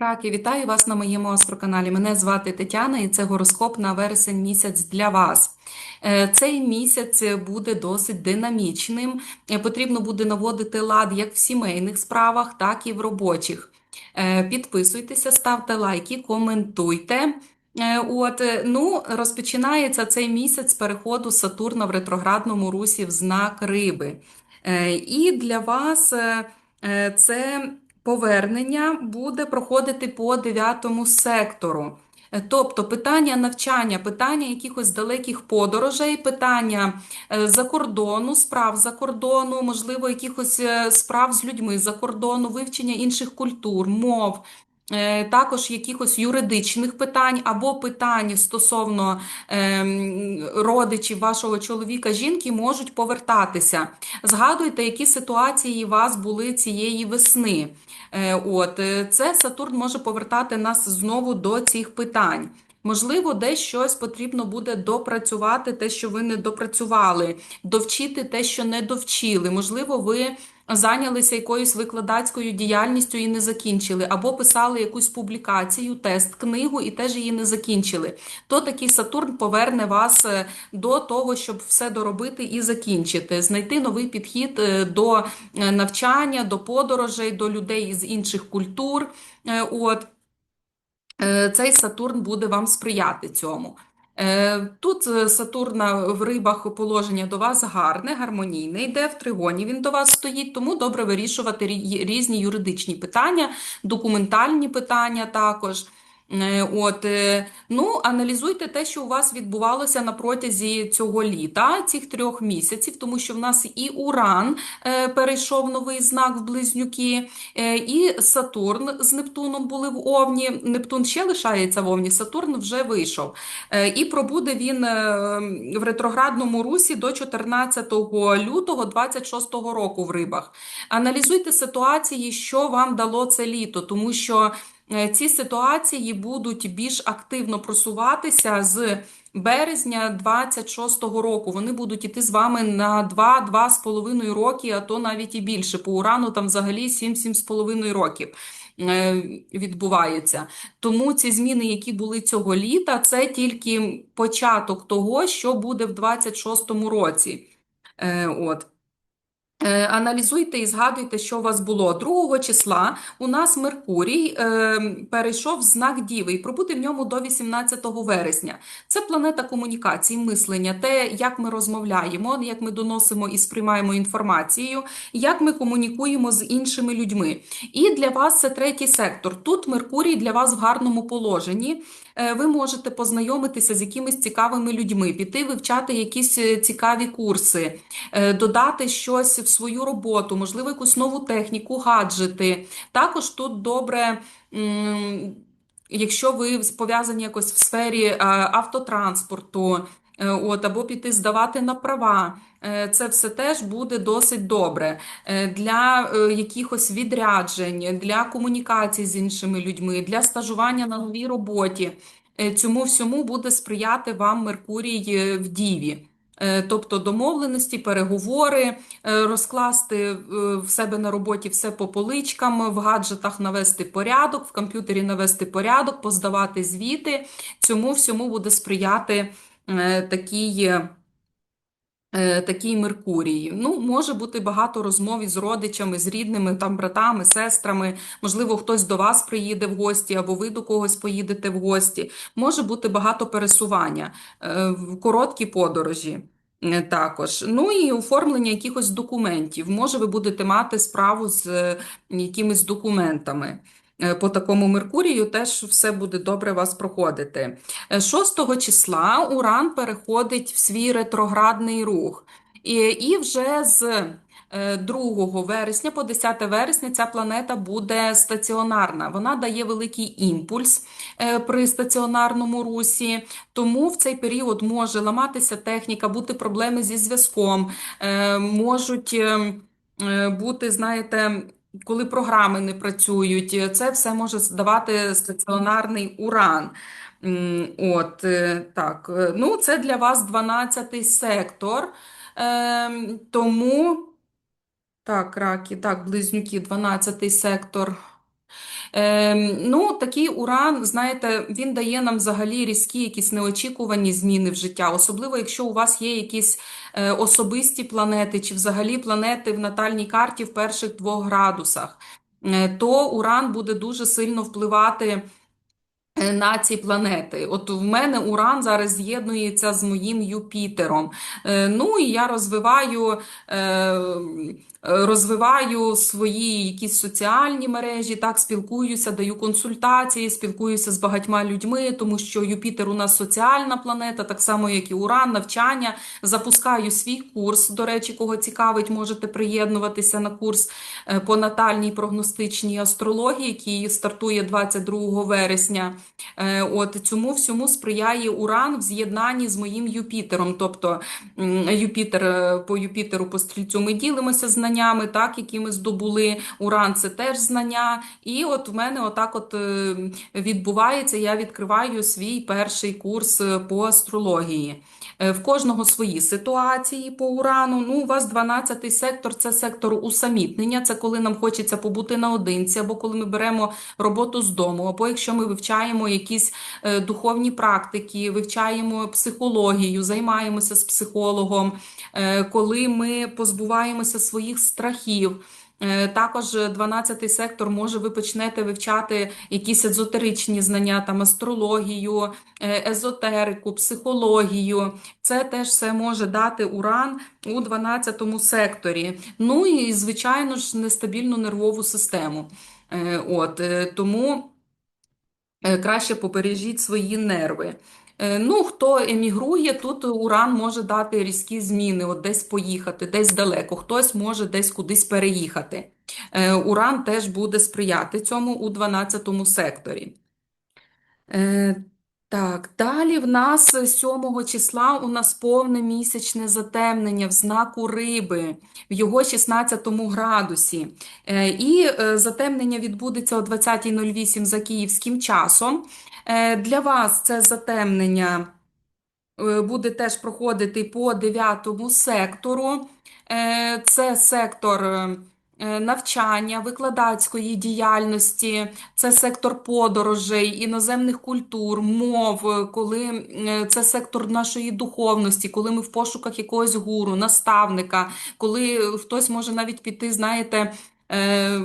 Раки, вітаю вас на моєму астроканалі. Мене звати Тетяна і це гороскоп на вересень місяць для вас. Е, Цей місяць буде досить динамічним. Е, Потрібно буде наводити лад як в сімейних справах, так і в робочих. Е, Підписуйтеся, ставте лайки, коментуйте. От, ну, розпочинається цей місяць з переходу Сатурна в ретроградному русі в знак Риби. І для вас це повернення буде проходити по дев'ятому сектору. Е, Тобто питання навчання, питання якихось далеких подорожей, питання е, за кордону, справ за кордону, можливо, якихось е, справ з людьми за кордону, вивчення інших культур, мов. Е, Також якихось юридичних питань або питань стосовно ем, родичів вашого чоловіка, жінки можуть повертатися. Згадуйте, які ситуації у вас були цієї весни. Е, От, е, це Сатурн може повертати нас знову до цих питань. Можливо, десь щось потрібно буде допрацювати, те, що ви не допрацювали, довчити те, що не довчили. Можливо, ви зайнялися якоюсь викладацькою діяльністю і не закінчили, або писали якусь публікацію, тест, книгу і теж її не закінчили. То такий Сатурн поверне вас е, до того, щоб все доробити і закінчити, знайти новий підхід е, до е, навчання, до подорожей, до людей з інших культур. От. Цей Сатурн буде вам сприяти цьому. Е, Тут е, Сатурна в рибах положення до вас гарне, гармонійне, йде в тригоні він до вас стоїть, тому добре вирішувати різні юридичні питання, документальні питання також. Е, От, е, ну, аналізуйте те, що у вас відбувалося на протязі цього літа, цих трьох місяців, тому що в нас і Уран е, перейшов новий знак в Близнюки, і Сатурн з Нептуном були в Овні. Нептун ще лишається в Овні, Сатурн вже вийшов. І пробуде він в ретроградному русі до 14 лютого 26 року в рибах. Аналізуйте ситуації, що вам дало це літо, тому що ці ситуації будуть більш активно просуватися з березня 26-го року. Вони будуть іти з вами на 2-2,5 роки, а то навіть і більше. По урану там взагалі 7-7,5 років е, відбувається. Тому ці зміни, які були цього літа, це тільки початок того, що буде в 26-му році. Е, От. Е, Аналізуйте і згадуйте, що у вас було. 2 числа у нас Меркурій е, перейшов в знак Діви і пробути в ньому до 18 вересня. Це планета комунікації, мислення, те, як ми розмовляємо, як ми доносимо і сприймаємо інформацію, як ми комунікуємо з іншими людьми. І для вас це третій сектор. Тут Меркурій для вас в гарному положенні. Е, Ви можете познайомитися з якимись цікавими людьми, піти вивчати якісь е, цікаві курси, е, додати щось в свою роботу, можливо, якусь нову техніку, гаджети. Також тут добре. Якщо ви пов'язані якось в сфері автотранспорту, от, або піти здавати на права, це все теж буде досить добре Е, для е, якихось відряджень, для комунікації з іншими людьми, для стажування на новій роботі. Е, Цьому всьому буде сприяти вам Меркурій е, в Діві. Е, Тобто домовленості, переговори, е, розкласти е, в себе на роботі все по поличкам, в гаджетах навести порядок, в комп'ютері навести порядок, поздавати звіти. Цьому всьому буде сприяти е, такий. Е, Такий Меркурій. Ну, може бути багато розмов із родичами, з рідними, там, братами, сестрами. Можливо, хтось до вас приїде в гості, або ви до когось поїдете в гості. Може бути багато пересування, е, короткі подорожі. е, Також. Ну і оформлення якихось документів. Може, ви будете мати справу з якимись документами. Е, По такому Меркурію теж все буде добре вас проходити. Е, 6 числа Уран переходить в свій ретроградний рух. І, і вже з е, 2 вересня по 10 вересня ця планета буде стаціонарна. Вона дає великий імпульс е, при стаціонарному русі, тому в цей період може ламатися техніка, бути проблеми зі зв'язком, е, можуть е, е, бути, знаєте, коли програми не працюють, це все може давати стаціонарний уран. От, е, так. е, Ну, це для вас 12-й сектор. Ем, тому, так, раки, так, близнюки, 12-й сектор. Ем, ну, такий уран, знаєте, він дає нам взагалі різкі, якісь неочікувані зміни в життя, особливо якщо у вас є якісь е, особисті планети, чи взагалі планети в натальній карті в перших двох градусах, е, то уран буде дуже сильно впливати. На ці планети. От в мене Уран зараз з'єднується з моїм Юпітером. Е, Ну і я розвиваю. Е, Розвиваю свої якісь соціальні мережі, так спілкуюся, даю консультації, спілкуюся з багатьма людьми, тому що Юпітер у нас соціальна планета, так само як і Уран, навчання. Запускаю свій курс. До речі, кого цікавить, можете приєднуватися на курс е, по натальній прогностичній астрології, який стартує 22 вересня. Е, от Цьому всьому сприяє Уран в з'єднанні з моїм Юпітером. Тобто Юпітер е, по Юпітеру по стрільцю ми ділимося знаннями, так, які ми здобули. Уран це теж знання. І от в мене отак от е, відбувається, я відкриваю свій перший курс по астрології. В кожного свої ситуації по урану. Ну, у вас 12-й сектор це сектор усамітнення, це коли нам хочеться побути наодинці, або коли ми беремо роботу з дому, або якщо ми вивчаємо якісь е, духовні практики, вивчаємо психологію, займаємося з психологом, е, коли ми позбуваємося своїх страхів. Е, також 12-й сектор може ви почнете вивчати якісь езотеричні знання, там астрологію, езотерику, психологію. Це теж все може дати уран у 12-му секторі. Ну і, звичайно ж, нестабільну нервову систему. От Тому. Е, краще побережіть свої нерви. Е, ну, хто емігрує, тут уран може дати різкі зміни, от десь поїхати, десь далеко, хтось може десь кудись переїхати. Е, уран теж буде сприяти цьому у 12 секторі. Так, далі в нас 7 числа у нас повне місячне затемнення в знаку риби в його 16 градусі. Е, і е, затемнення відбудеться о 20.08 за київським часом. Е, для вас це затемнення буде теж проходити по 9 сектору. Це сектор. Е, навчання, викладацької діяльності, це сектор подорожей, іноземних культур, мов, коли е, це сектор нашої духовності, коли ми в пошуках якогось гуру, наставника, коли хтось може навіть піти, знаєте, е,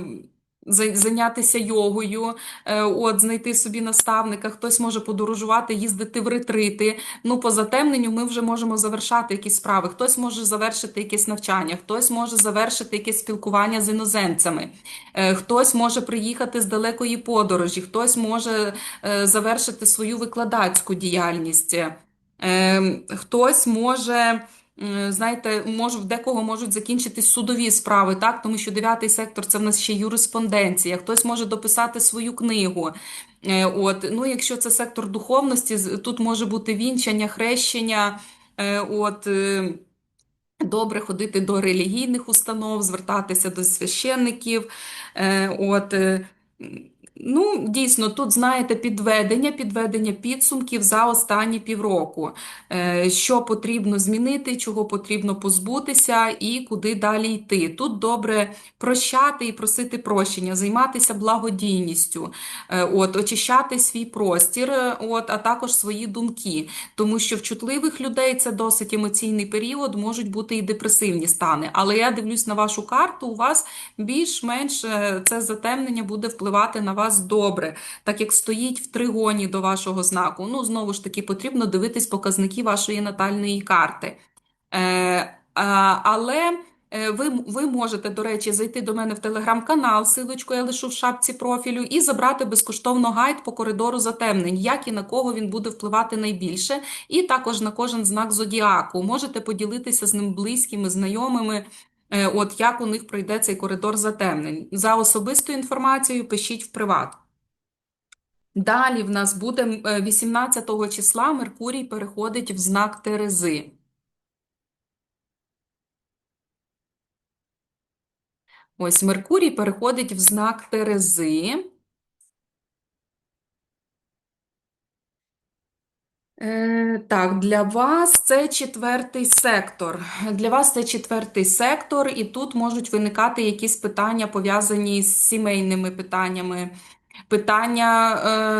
Зайнятися йогою, е, от знайти собі наставника, хтось може подорожувати, їздити в ретрити. Ну, по затемненню ми вже можемо завершати якісь справи. Хтось може завершити якесь навчання, хтось може завершити якесь спілкування з іноземцями, е, хтось може приїхати з далекої подорожі, хтось може е, завершити свою викладацьку діяльність, хтось може. Знаєте, може, в декого можуть закінчитись судові справи, так? Тому що дев'ятий сектор це в нас ще юриспонденція, хтось може дописати свою книгу. Е, от. Ну, Якщо це сектор духовності, тут може бути вінчання, хрещення. Е, от. Е, добре ходити до релігійних установ, звертатися до священників. От. Ну, дійсно, тут знаєте підведення, підведення підсумків за останні півроку, е, що потрібно змінити, чого потрібно позбутися і куди далі йти. Тут добре прощати і просити прощення, займатися благодійністю, е, от, очищати свій простір, е, от, а також свої думки. Тому що в чутливих людей це досить емоційний період, можуть бути і депресивні стани. Але я дивлюсь на вашу карту, у вас більш-менш це затемнення буде впливати на вас вас добре, так як стоїть в тригоні до вашого знаку. Ну, знову ж таки, потрібно дивитись показники вашої натальної карти. Е, Але. Е, ви ви можете, до речі, зайти до мене в телеграм-канал, силочку я лишу в шапці профілю, і забрати безкоштовно гайд по коридору затемнень, як і на кого він буде впливати найбільше, і також на кожен знак зодіаку. Можете поділитися з ним близькими, знайомими. Е, от як у них пройде цей коридор затемнень. За особистою інформацією пишіть в приват. Далі в нас буде 18 е, числа Меркурій переходить в знак Терези. Ось Меркурій переходить в знак Терези. Так, для вас це четвертий сектор. Для вас це четвертий сектор, і тут можуть виникати якісь питання, пов'язані з сімейними питаннями. Питання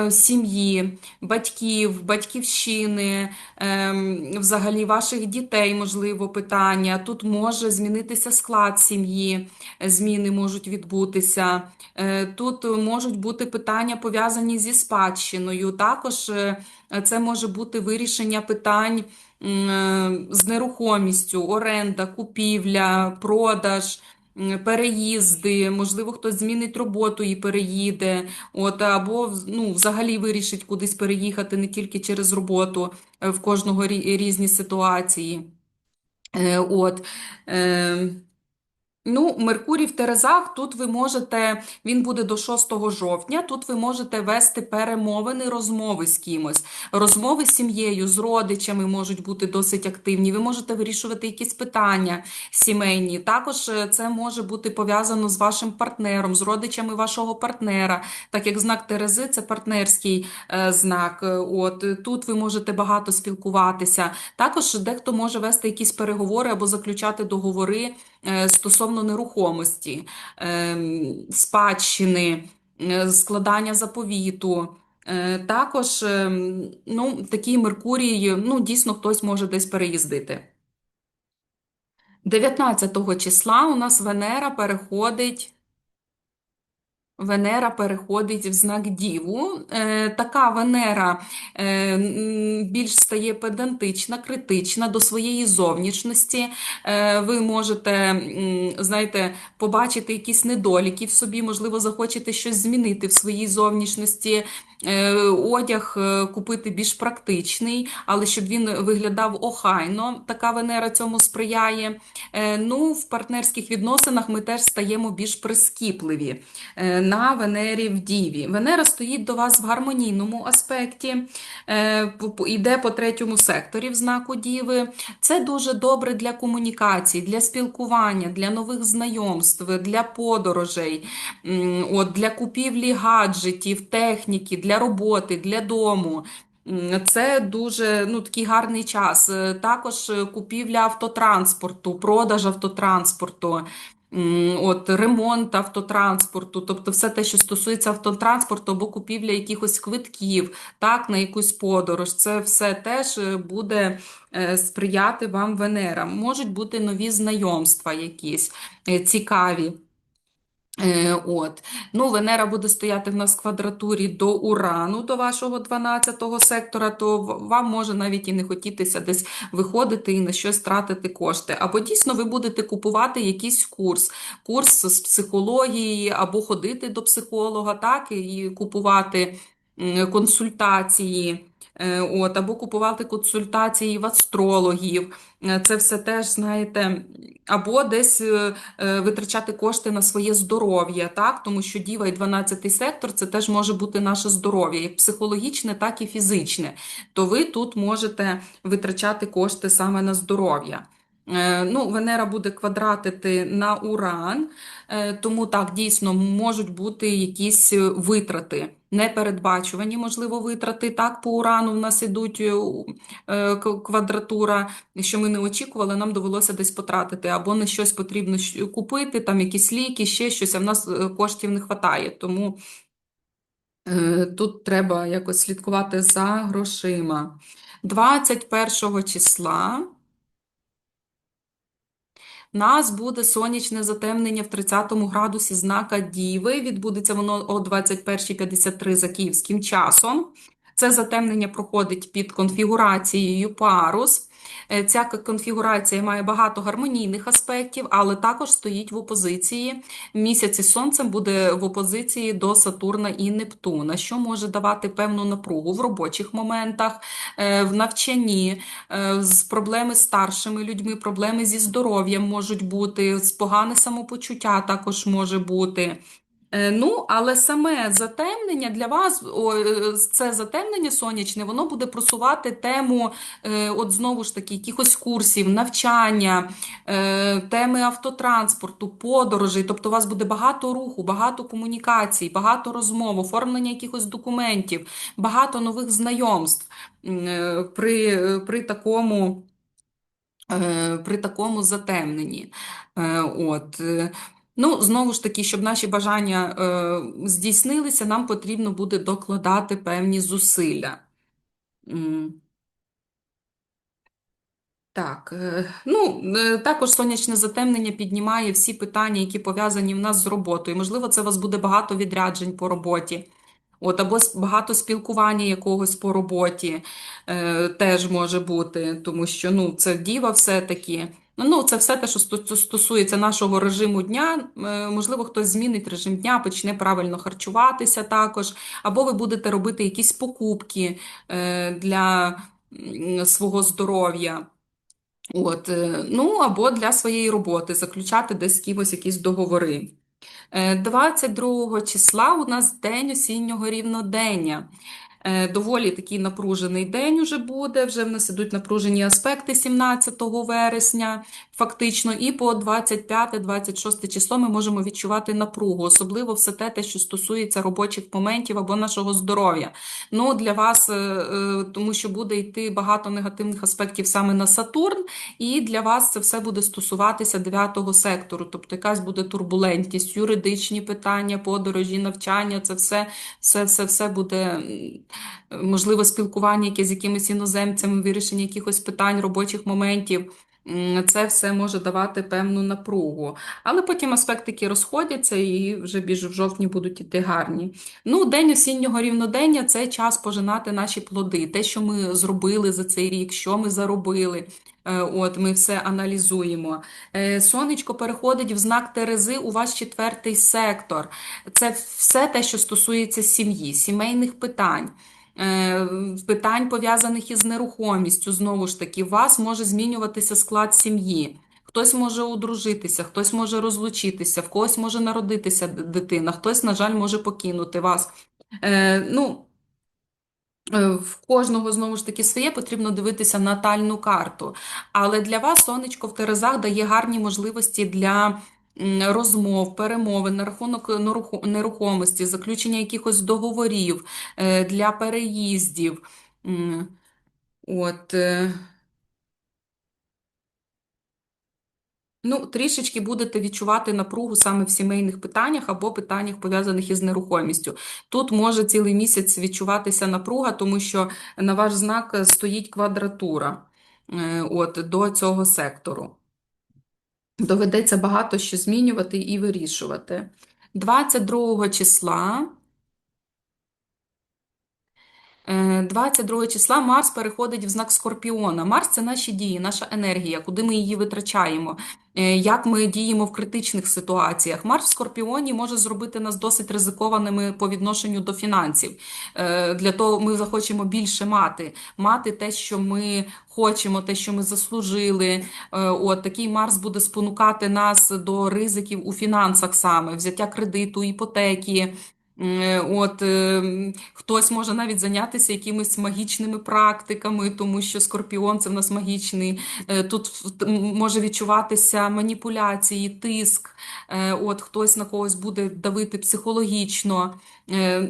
е, сім'ї, батьків, батьківщини, е, взагалі ваших дітей, можливо, питання. Тут може змінитися склад сім'ї, зміни можуть відбутися. Е, Тут можуть бути питання пов'язані зі спадщиною. Також е, це може бути вирішення питань е, з нерухомістю, оренда, купівля, продаж. Переїзди, можливо, хтось змінить роботу і переїде, от або ну, взагалі вирішить кудись переїхати не тільки через роботу, е, в кожного різні ситуації. Е, От. Ну, Меркурій в Терезах, тут ви можете, він буде до 6 жовтня, тут ви можете вести перемовини, розмови з кимось. Розмови з сім'єю, з родичами можуть бути досить активні. Ви можете вирішувати якісь питання сімейні. Також е, це може бути пов'язано з вашим партнером, з родичами вашого партнера, так як знак Терези це партнерський е, знак. Е, От тут ви можете багато спілкуватися. Також дехто може вести якісь переговори або заключати договори стосовно нерухомості, е, спадщини, е, складання заповіту. Е, Також е, ну, такий Меркурій, ну, дійсно, хтось може десь переїздити. 19 числа у нас Венера переходить. Венера переходить в знак Діву. Е, така Венера е, більш стає педантична, критична до своєї зовнішності. Е, ви можете, знаєте, побачити якісь недоліки в собі, можливо, захочете щось змінити в своїй зовнішності. Одяг купити більш практичний, але щоб він виглядав охайно. Така Венера цьому сприяє. Ну, в партнерських відносинах ми теж стаємо більш прискіпливі на Венері в Діві. Венера стоїть до вас в гармонійному аспекті, е, по- йде третьому секторі в знаку Діви. Це дуже добре для комунікацій, для спілкування, для нових знайомств, для подорожей, от, для купівлі гаджетів, техніки, для роботи, для дому. Це дуже ну, такий гарний час. Також купівля автотранспорту, продаж автотранспорту, от, ремонт автотранспорту, тобто все те, що стосується автотранспорту або купівля якихось квитків, так, на якусь подорож. Це все теж е, буде е, сприяти вам Венера. Можуть бути нові знайомства якісь е, цікаві. Е, От. Ну, Венера буде стояти в нас в квадратурі до Урану, до вашого 12-го сектора, то вам може навіть і не хотітися десь виходити і на щось тратити кошти. Або дійсно ви будете купувати якийсь курс, курс з психології, або ходити до психолога, так, і купувати консультації. Е, От, або купувати консультації в астрологів. Е, Це все теж, знаєте, або десь е, витрачати кошти на своє здоров'я, так? Тому що діва і 12 сектор це теж може бути наше здоров'я, як психологічне, так і фізичне. То ви тут можете витрачати кошти саме на здоров'я. Е, Ну, Венера буде квадратити на Уран, е, тому так, дійсно, можуть бути якісь е, витрати, непередбачувані, можливо, витрати. Так, по Урану в нас ідуть квадратура, що ми не очікували, нам довелося десь потратити, або на щось потрібно купити, там якісь ліки, ще щось, а в нас коштів не вистачає. Тому тут треба якось слідкувати за грошима. 21 числа. Нас буде сонячне затемнення в 30 градусі знака Діви. Відбудеться воно о 21.53 за київським часом. Це затемнення проходить під конфігурацією парус. Е, Ця конфігурація має багато гармонійних аспектів, але також стоїть в опозиції. Місяць із Сонцем буде в опозиції до Сатурна і Нептуна, що може давати певну напругу в робочих моментах, е, в навчанні, е, з проблеми з старшими людьми, проблеми зі здоров'ям можуть бути, з погане самопочуття також може бути. Е, Ну, але саме затемнення для вас, е, це затемнення сонячне, воно буде просувати тему, е, от знову ж таки, якихось курсів, навчання, теми автотранспорту, подорожей. Тобто у вас буде багато руху, багато комунікацій, багато розмов, оформлення якихось документів, багато нових знайомств при, при такому, при такому затемненні. От. Ну, знову ж таки, щоб наші бажання е, здійснилися, нам потрібно буде докладати певні зусилля. Так, е, ну е, також сонячне затемнення піднімає всі питання, які пов'язані в нас з роботою. Можливо, це у вас буде багато відряджень по роботі, от або багато спілкування якогось по роботі е, теж може бути, тому що ну це діва все-таки. Ну, це все те, що стосується нашого режиму дня. Е, Можливо, хтось змінить режим дня, почне правильно харчуватися також, або ви будете робити якісь покупки е, для свого здоров'я. От, е, ну або для своєї роботи заключати десь з кимось якісь договори. Е, 22 числа у нас день осіннього рівнодення. Е, Доволі такий напружений день уже буде. Вже в нас ідуть напружені аспекти 17 вересня, фактично, і по 25-26 число ми можемо відчувати напругу, особливо все те, те, що стосується робочих моментів або нашого здоров'я. Ну, для вас, е, е, тому що буде йти багато негативних аспектів саме на Сатурн, і для вас це все буде стосуватися дев'ятого сектору, тобто якась буде турбулентність, юридичні питання, подорожі, навчання, це все, все, все, все буде можливо спілкування яке з якимись іноземцями, вирішення якихось питань, робочих моментів. Це все може давати певну напругу. Але потім аспектики розходяться і вже більш в жовтні будуть іти гарні. Ну, день осіннього рівнодення це час пожинати наші плоди, те, що ми зробили за цей рік, що ми заробили. Е, От ми все аналізуємо. Е, Сонечко переходить в знак Терези у ваш четвертий сектор. Це все те, що стосується сім'ї, сімейних питань. е, Питань пов'язаних із нерухомістю, знову ж таки, у вас може змінюватися склад сім'ї. Хтось може одружитися, хтось може розлучитися, в когось може народитися дитина, хтось, на жаль, може покинути вас. Е, ну, В кожного знову ж таки своє потрібно дивитися натальну карту. Але для вас сонечко в Терезах дає гарні можливості для розмов, перемовин на рахунок нерухомості, заключення якихось договорів е, для переїздів. От. е, Ну, трішечки будете відчувати напругу саме в сімейних питаннях або питаннях, пов'язаних із нерухомістю. Тут може цілий місяць відчуватися напруга, тому що на ваш знак стоїть квадратура е, от, до цього сектору. Доведеться багато що змінювати і вирішувати. 22 числа. Е, 22 числа Марс переходить в знак Скорпіона. Марс це наші дії, наша енергія, куди ми її витрачаємо, е, як ми діємо в критичних ситуаціях. Марс в Скорпіоні може зробити нас досить ризикованими по відношенню до фінансів. Е, Для того ми захочемо більше мати, мати те, що ми хочемо, те, що ми заслужили. Е, От такий Марс буде спонукати нас до ризиків у фінансах саме, взяття кредиту, іпотеки. Е, От е, хтось може навіть зайнятися якимись магічними практиками, тому що скорпіон це в нас магічний. Е, Тут може відчуватися маніпуляції, тиск. Е, От хтось на когось буде давити психологічно.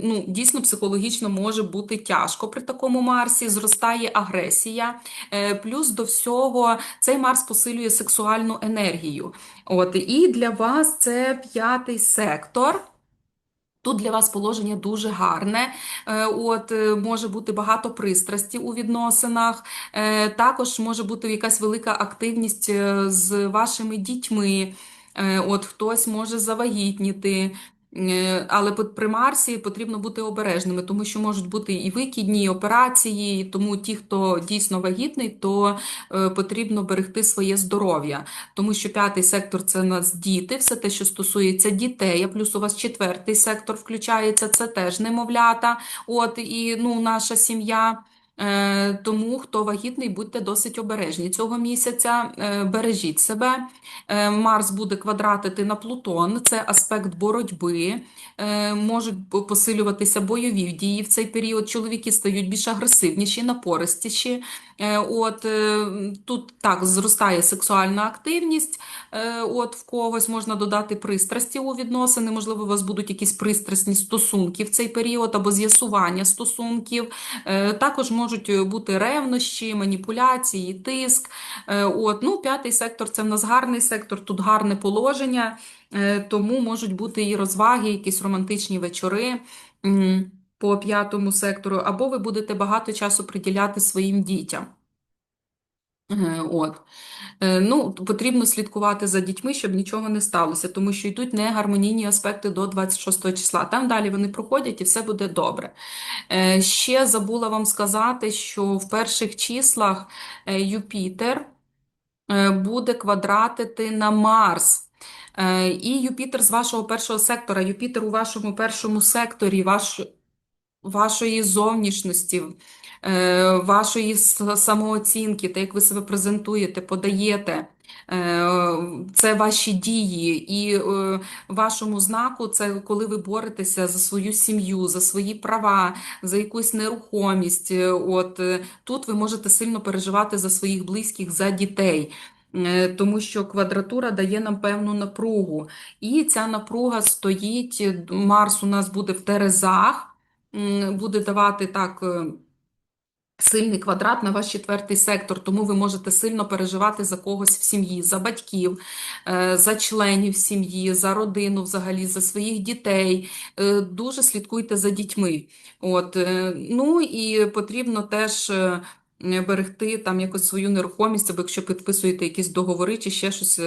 Ну, дійсно, психологічно може бути тяжко при такому Марсі. Зростає агресія. Плюс до всього цей Марс посилює сексуальну енергію. От і для вас це п'ятий сектор. Тут для вас положення дуже гарне. Е, От е, може бути багато пристрасті у відносинах. Е, Також може бути якась велика активність з вашими дітьми. От хтось може завагітніти. Е, Але при Марсі потрібно бути обережними, тому що можуть бути і викидні, і операції. і Тому ті, хто дійсно вагітний, то е, потрібно берегти своє здоров'я. Тому що п'ятий сектор це нас діти, все те, що стосується дітей, а плюс у вас четвертий сектор включається, це теж немовлята. От і ну, наша сім'я. Е, Тому хто вагітний, будьте досить обережні цього місяця. Е, Бережіть себе. Е, Марс буде квадратити на Плутон, це аспект боротьби. Можуть посилюватися бойові дії в цей період. Чоловіки стають більш агресивніші, напористіші. От тут так зростає сексуальна активність. От в когось можна додати пристрасті у відносини. Можливо, у вас будуть якісь пристрасні стосунки в цей період або з'ясування стосунків. Також можуть е, бути ревнощі, маніпуляції, тиск. Е, От, ну, п'ятий сектор це в нас гарний сектор, тут гарне положення, е, тому можуть бути і розваги, якісь романтичні вечори. По п'ятому сектору, або ви будете багато часу приділяти своїм дітям. От. Е, Ну, потрібно слідкувати за дітьми, щоб нічого не сталося, тому що йдуть негармонійні аспекти до 26 числа. Там далі вони проходять і все буде добре. Е, Ще забула вам сказати, що в перших числах е, Юпітер буде квадратити на Марс. І Юпітер з вашого першого сектора, Юпітер у вашому першому секторі, ваш вашої зовнішності, вашої самооцінки, те, як ви себе презентуєте, подаєте. Е, Це ваші дії, і е, вашому знаку це коли ви боретеся за свою сім'ю, за свої права, за якусь нерухомість. Е, От е, тут ви можете сильно переживати за своїх близьких, за дітей. Е, Тому що квадратура дає нам певну напругу. І ця напруга стоїть. Марс у нас буде в Терезах буде давати так е, сильний квадрат на ваш четвертий сектор, тому ви можете сильно переживати за когось в сім'ї, за батьків, е, за членів сім'ї, за родину, взагалі, за своїх дітей. Е, Дуже слідкуйте за дітьми. От, е, ну і потрібно теж. Берегти там якось свою нерухомість, або якщо підписуєте якісь договори чи ще щось,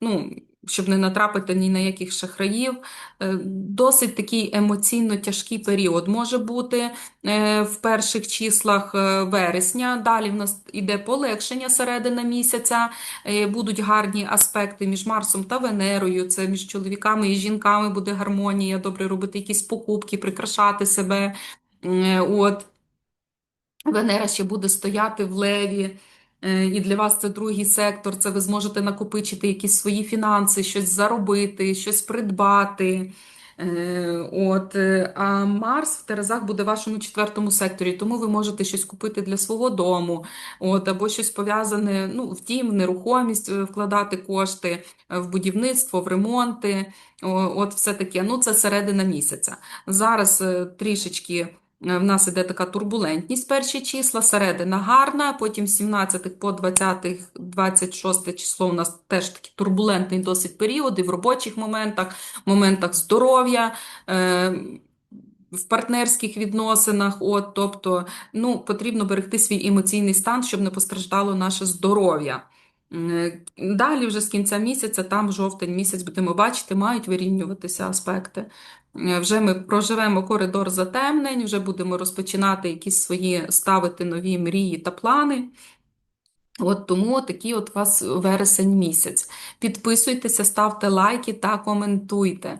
ну, щоб не натрапити ні на яких шахраїв. Е, Досить такий емоційно тяжкий період може бути е, в перших числах е, вересня. Далі в нас іде полегшення середина місяця, будуть гарні аспекти між Марсом та Венерою. Це між чоловіками і жінками буде гармонія, добре робити якісь покупки, прикрашати себе. От. Венера ще буде стояти в леві, і для вас це другий сектор. Це ви зможете накопичити якісь свої фінанси, щось заробити, щось придбати. Е, От, е, а Марс в Терезах буде в вашому четвертому секторі, тому ви можете щось купити для свого дому, от, або щось пов'язане ну, в дім, в нерухомість е, вкладати кошти, е, в будівництво, в ремонти. От все таке. Ну, це середина місяця. Зараз е, трішечки. Е, В нас іде така турбулентність перші числа, середина гарна, потім з 17 по 20, 26 число у нас теж такий турбулентний досить період і в робочих моментах, моментах здоров'я, е, в партнерських відносинах. От, тобто, ну, потрібно берегти свій емоційний стан, щоб не постраждало наше здоров'я. Е, Далі, вже з кінця місяця, там жовтень місяць, будемо бачити, мають вирівнюватися аспекти. Е, Вже ми проживемо коридор затемнень, вже будемо розпочинати якісь свої ставити нові мрії та плани. От тому такий от у вас вересень місяць. Підписуйтеся, ставте лайки та коментуйте.